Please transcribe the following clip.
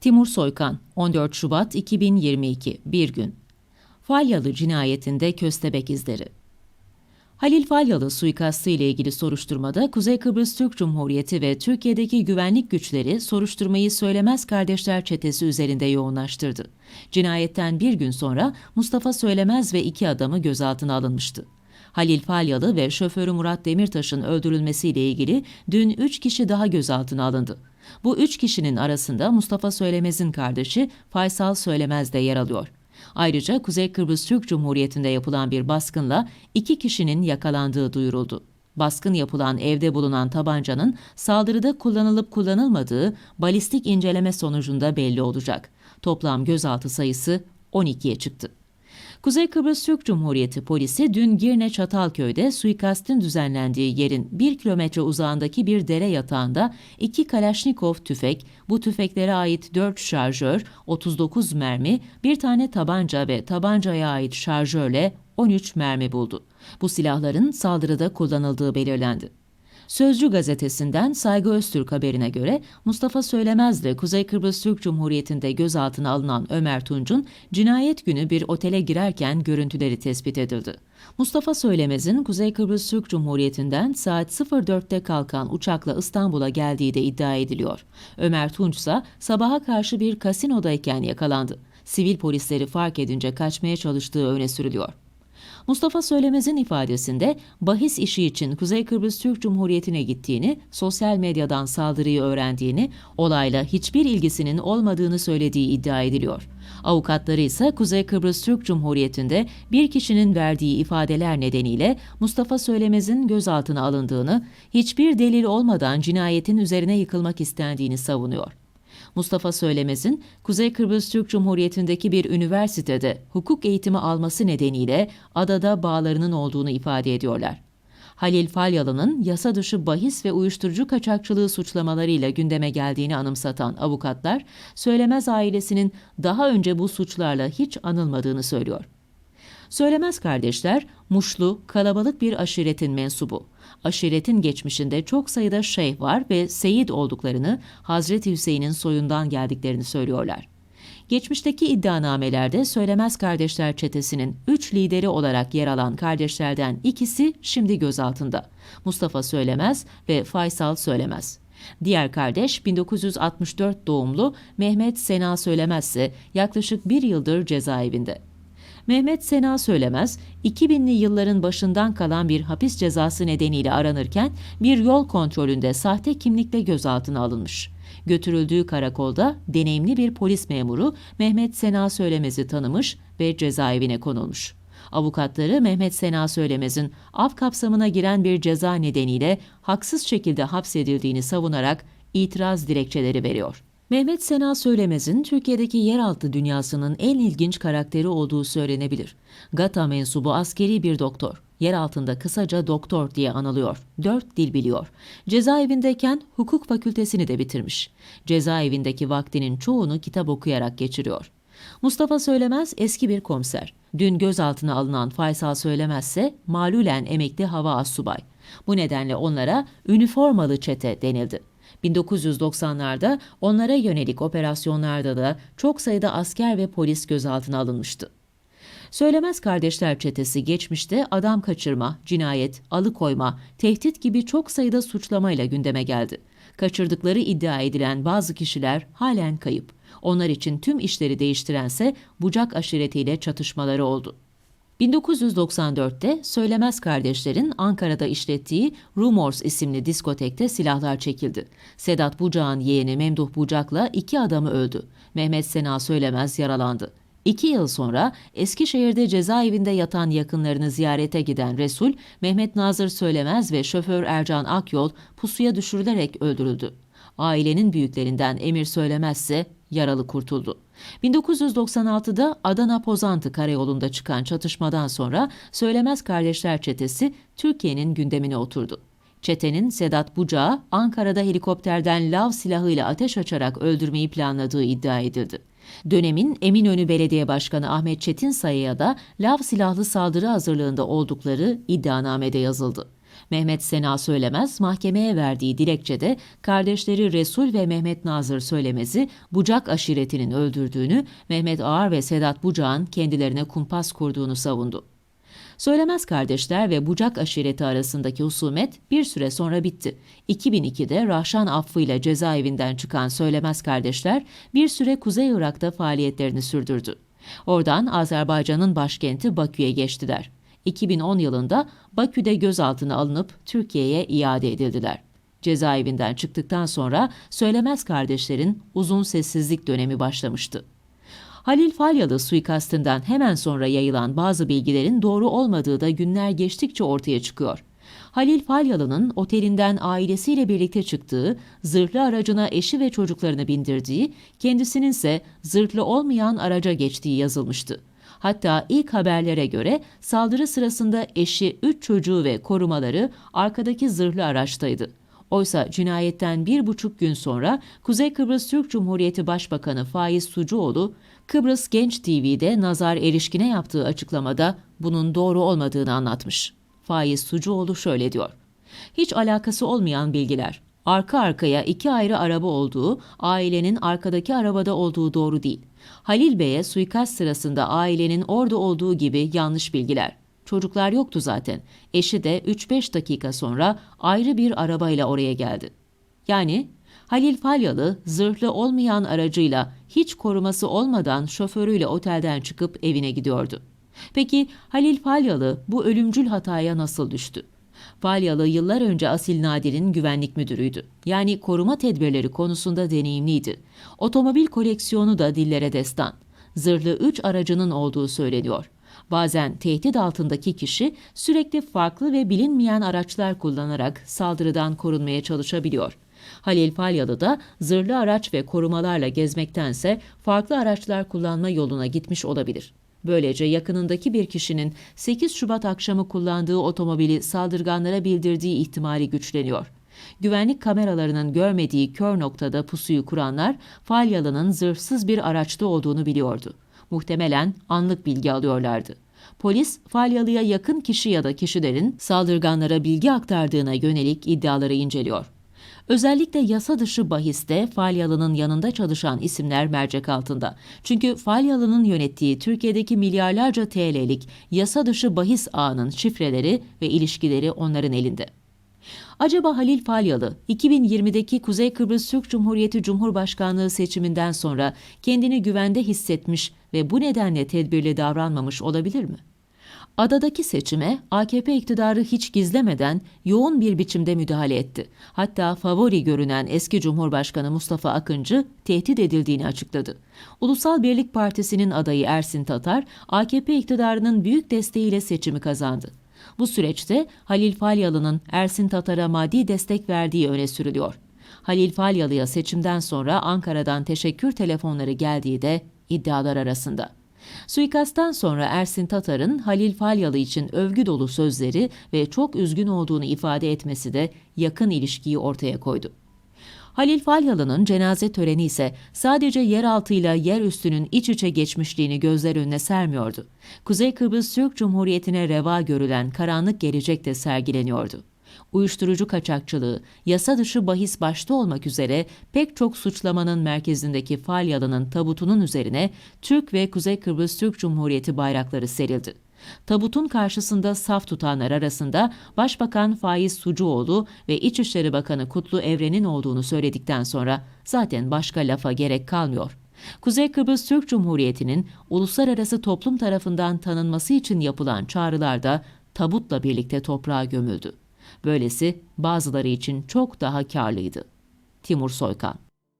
Timur Soykan, 14 Şubat 2022, bir gün. Falyalı cinayetinde köstebek izleri. Halil Falyalı suikastı ile ilgili soruşturmada Kuzey Kıbrıs Türk Cumhuriyeti ve Türkiye'deki güvenlik güçleri soruşturmayı Söylemez Kardeşler çetesi üzerinde yoğunlaştırdı. Cinayetten bir gün sonra Mustafa Söylemez ve iki adamı gözaltına alınmıştı. Halil Falyalı ve şoförü Murat Demirtaş'ın öldürülmesiyle ilgili dün üç kişi daha gözaltına alındı. Bu üç kişinin arasında Mustafa Söylemez'in kardeşi Faysal Söylemez de yer alıyor. Ayrıca Kuzey Kıbrıs Türk Cumhuriyeti'nde yapılan bir baskınla iki kişinin yakalandığı duyuruldu. Baskın yapılan evde bulunan tabancanın saldırıda kullanılıp kullanılmadığı balistik inceleme sonucunda belli olacak. Toplam gözaltı sayısı 12'ye çıktı. Kuzey Kıbrıs Türk Cumhuriyeti polisi dün Girne Çatalköy'de suikastin düzenlendiği yerin 1 kilometre uzağındaki bir dere yatağında iki Kalaşnikov tüfek, bu tüfeklere ait 4 şarjör, 39 mermi, bir tane tabanca ve tabancaya ait şarjörle 13 mermi buldu. Bu silahların saldırıda kullanıldığı belirlendi. Sözcü gazetesinden Saygı Öztürk haberine göre Mustafa Söylemez'le Kuzey Kıbrıs Türk Cumhuriyeti'nde gözaltına alınan Ömer Tunç'un cinayet günü bir otele girerken görüntüleri tespit edildi. Mustafa Söylemez'in Kuzey Kıbrıs Türk Cumhuriyeti'nden saat 04'te kalkan uçakla İstanbul'a geldiği de iddia ediliyor. Ömer Tunç ise sabaha karşı bir kasinodayken yakalandı. Sivil polisleri fark edince kaçmaya çalıştığı öne sürülüyor. Mustafa Söylemez'in ifadesinde bahis işi için Kuzey Kıbrıs Türk Cumhuriyeti'ne gittiğini, sosyal medyadan saldırıyı öğrendiğini, olayla hiçbir ilgisinin olmadığını söylediği iddia ediliyor. Avukatları ise Kuzey Kıbrıs Türk Cumhuriyeti'nde bir kişinin verdiği ifadeler nedeniyle Mustafa Söylemez'in gözaltına alındığını, hiçbir delil olmadan cinayetin üzerine yıkılmak istendiğini savunuyor. Mustafa Söylemez'in Kuzey Kıbrıs Türk Cumhuriyeti'ndeki bir üniversitede hukuk eğitimi alması nedeniyle adada bağlarının olduğunu ifade ediyorlar. Halil Falyalı'nın yasa dışı bahis ve uyuşturucu kaçakçılığı suçlamalarıyla gündeme geldiğini anımsatan avukatlar, Söylemez ailesinin daha önce bu suçlarla hiç anılmadığını söylüyor. Söylemez kardeşler, Muşlu, kalabalık bir aşiretin mensubu. Aşiretin geçmişinde çok sayıda şeyh var ve seyit olduklarını, Hazreti Hüseyin'in soyundan geldiklerini söylüyorlar. Geçmişteki iddianamelerde Söylemez Kardeşler çetesinin üç lideri olarak yer alan kardeşlerden ikisi şimdi gözaltında. Mustafa Söylemez ve Faysal Söylemez. Diğer kardeş 1964 doğumlu Mehmet Sena Söylemez ise yaklaşık bir yıldır cezaevinde. Mehmet Sena Söylemez, 2000'li yılların başından kalan bir hapis cezası nedeniyle aranırken bir yol kontrolünde sahte kimlikle gözaltına alınmış. Götürüldüğü karakolda deneyimli bir polis memuru Mehmet Sena Söylemez'i tanımış ve cezaevine konulmuş. Avukatları Mehmet Sena Söylemez'in av kapsamına giren bir ceza nedeniyle haksız şekilde hapsedildiğini savunarak itiraz dilekçeleri veriyor. Mehmet Sena Söylemez'in Türkiye'deki yeraltı dünyasının en ilginç karakteri olduğu söylenebilir. GATA mensubu askeri bir doktor. Yer altında kısaca doktor diye anılıyor. Dört dil biliyor. Cezaevindeyken hukuk fakültesini de bitirmiş. Cezaevindeki vaktinin çoğunu kitap okuyarak geçiriyor. Mustafa Söylemez eski bir komiser. Dün gözaltına alınan Faysal Söylemez ise malulen emekli hava assubay. Bu nedenle onlara üniformalı çete denildi. 1990'larda onlara yönelik operasyonlarda da çok sayıda asker ve polis gözaltına alınmıştı. Söylemez Kardeşler Çetesi geçmişte adam kaçırma, cinayet, alıkoyma, tehdit gibi çok sayıda suçlamayla gündeme geldi. Kaçırdıkları iddia edilen bazı kişiler halen kayıp. Onlar için tüm işleri değiştirense Bucak aşiretiyle çatışmaları oldu. 1994'te Söylemez kardeşlerin Ankara'da işlettiği Rumors isimli diskotekte silahlar çekildi. Sedat Bucak'ın yeğeni Memduh Bucak'la iki adamı öldü. Mehmet Sena Söylemez yaralandı. İki yıl sonra Eskişehir'de cezaevinde yatan yakınlarını ziyarete giden Resul, Mehmet Nazır Söylemez ve şoför Ercan Akyol pusuya düşürülerek öldürüldü. Ailenin büyüklerinden Emir Söylemezse yaralı kurtuldu. 1996'da Adana Pozantı karayolunda çıkan çatışmadan sonra Söylemez Kardeşler Çetesi Türkiye'nin gündemine oturdu. Çetenin Sedat Bucağı Ankara'da helikopterden lav silahıyla ateş açarak öldürmeyi planladığı iddia edildi. Dönemin Eminönü Belediye Başkanı Ahmet Çetin Sayı'ya da lav silahlı saldırı hazırlığında oldukları iddianamede yazıldı. Mehmet Sena Söylemez mahkemeye verdiği dilekçede kardeşleri Resul ve Mehmet Nazır Söylemez'i Bucak aşiretinin öldürdüğünü, Mehmet Ağar ve Sedat Bucak'ın kendilerine kumpas kurduğunu savundu. Söylemez kardeşler ve Bucak aşireti arasındaki husumet bir süre sonra bitti. 2002'de Rahşan affıyla cezaevinden çıkan Söylemez kardeşler bir süre Kuzey Irak'ta faaliyetlerini sürdürdü. Oradan Azerbaycan'ın başkenti Bakü'ye geçtiler. 2010 yılında Bakü'de gözaltına alınıp Türkiye'ye iade edildiler. Cezaevinden çıktıktan sonra Söylemez kardeşlerin uzun sessizlik dönemi başlamıştı. Halil Falyalı suikastından hemen sonra yayılan bazı bilgilerin doğru olmadığı da günler geçtikçe ortaya çıkıyor. Halil Falyalı'nın otelinden ailesiyle birlikte çıktığı, zırhlı aracına eşi ve çocuklarını bindirdiği, kendisinin ise zırhlı olmayan araca geçtiği yazılmıştı. Hatta ilk haberlere göre saldırı sırasında eşi, üç çocuğu ve korumaları arkadaki zırhlı araçtaydı. Oysa cinayetten bir buçuk gün sonra Kuzey Kıbrıs Türk Cumhuriyeti Başbakanı Faiz Sucuoğlu, Kıbrıs Genç TV'de Nazar Erişkin'e yaptığı açıklamada bunun doğru olmadığını anlatmış. Faiz Sucuoğlu şöyle diyor. Hiç alakası olmayan bilgiler. Arka arkaya iki ayrı araba olduğu, ailenin arkadaki arabada olduğu doğru değil. Halil Bey'e suikast sırasında ailenin orada olduğu gibi yanlış bilgiler. Çocuklar yoktu zaten. Eşi de 3-5 dakika sonra ayrı bir arabayla oraya geldi. Yani Halil Falyalı zırhlı olmayan aracıyla hiç koruması olmadan şoförüyle otelden çıkıp evine gidiyordu. Peki Halil Falyalı bu ölümcül hataya nasıl düştü? Falyalı yıllar önce Asil Nadir'in güvenlik müdürüydü. Yani koruma tedbirleri konusunda deneyimliydi. Otomobil koleksiyonu da dillere destan. Zırhlı 3 aracının olduğu söyleniyor. Bazen tehdit altındaki kişi sürekli farklı ve bilinmeyen araçlar kullanarak saldırıdan korunmaya çalışabiliyor. Halil Falyalı da zırhlı araç ve korumalarla gezmektense farklı araçlar kullanma yoluna gitmiş olabilir. Böylece yakınındaki bir kişinin 8 Şubat akşamı kullandığı otomobili saldırganlara bildirdiği ihtimali güçleniyor. Güvenlik kameralarının görmediği kör noktada pusuyu kuranlar Falyalı'nın zırhsız bir araçta olduğunu biliyordu. Muhtemelen anlık bilgi alıyorlardı. Polis, Falyalı'ya yakın kişi ya da kişilerin saldırganlara bilgi aktardığına yönelik iddiaları inceliyor. Özellikle yasa dışı bahiste Falyalı'nın yanında çalışan isimler mercek altında. Çünkü Falyalı'nın yönettiği Türkiye'deki milyarlarca TL'lik yasa dışı bahis ağının şifreleri ve ilişkileri onların elinde. Acaba Halil Falyalı 2020'deki Kuzey Kıbrıs Türk Cumhuriyeti Cumhurbaşkanlığı seçiminden sonra kendini güvende hissetmiş ve bu nedenle tedbirli davranmamış olabilir mi? Adadaki seçime AKP iktidarı hiç gizlemeden yoğun bir biçimde müdahale etti. Hatta favori görünen eski Cumhurbaşkanı Mustafa Akıncı tehdit edildiğini açıkladı. Ulusal Birlik Partisi'nin adayı Ersin Tatar, AKP iktidarının büyük desteğiyle seçimi kazandı. Bu süreçte Halil Falyalı'nın Ersin Tatar'a maddi destek verdiği öne sürülüyor. Halil Falyalı'ya seçimden sonra Ankara'dan teşekkür telefonları geldiği de iddialar arasında. Suikasttan sonra Ersin Tatar'ın Halil Falyalı için övgü dolu sözleri ve çok üzgün olduğunu ifade etmesi de yakın ilişkiyi ortaya koydu. Halil Falyalı'nın cenaze töreni ise sadece yeraltıyla yer üstünün iç içe geçmişliğini gözler önüne sermiyordu. Kuzey Kıbrıs Türk Cumhuriyeti'ne reva görülen karanlık gelecek de sergileniyordu. Uyuşturucu kaçakçılığı, yasa dışı bahis başta olmak üzere pek çok suçlamanın merkezindeki Falyalı'nın tabutunun üzerine Türk ve Kuzey Kıbrıs Türk Cumhuriyeti bayrakları serildi. Tabutun karşısında saf tutanlar arasında Başbakan Faiz Sucuoğlu ve İçişleri Bakanı Kutlu Evren'in olduğunu söyledikten sonra zaten başka lafa gerek kalmıyor. Kuzey Kıbrıs Türk Cumhuriyeti'nin uluslararası toplum tarafından tanınması için yapılan çağrılar da tabutla birlikte toprağa gömüldü. Böylesi bazıları için çok daha karlıydı. Timur Soykan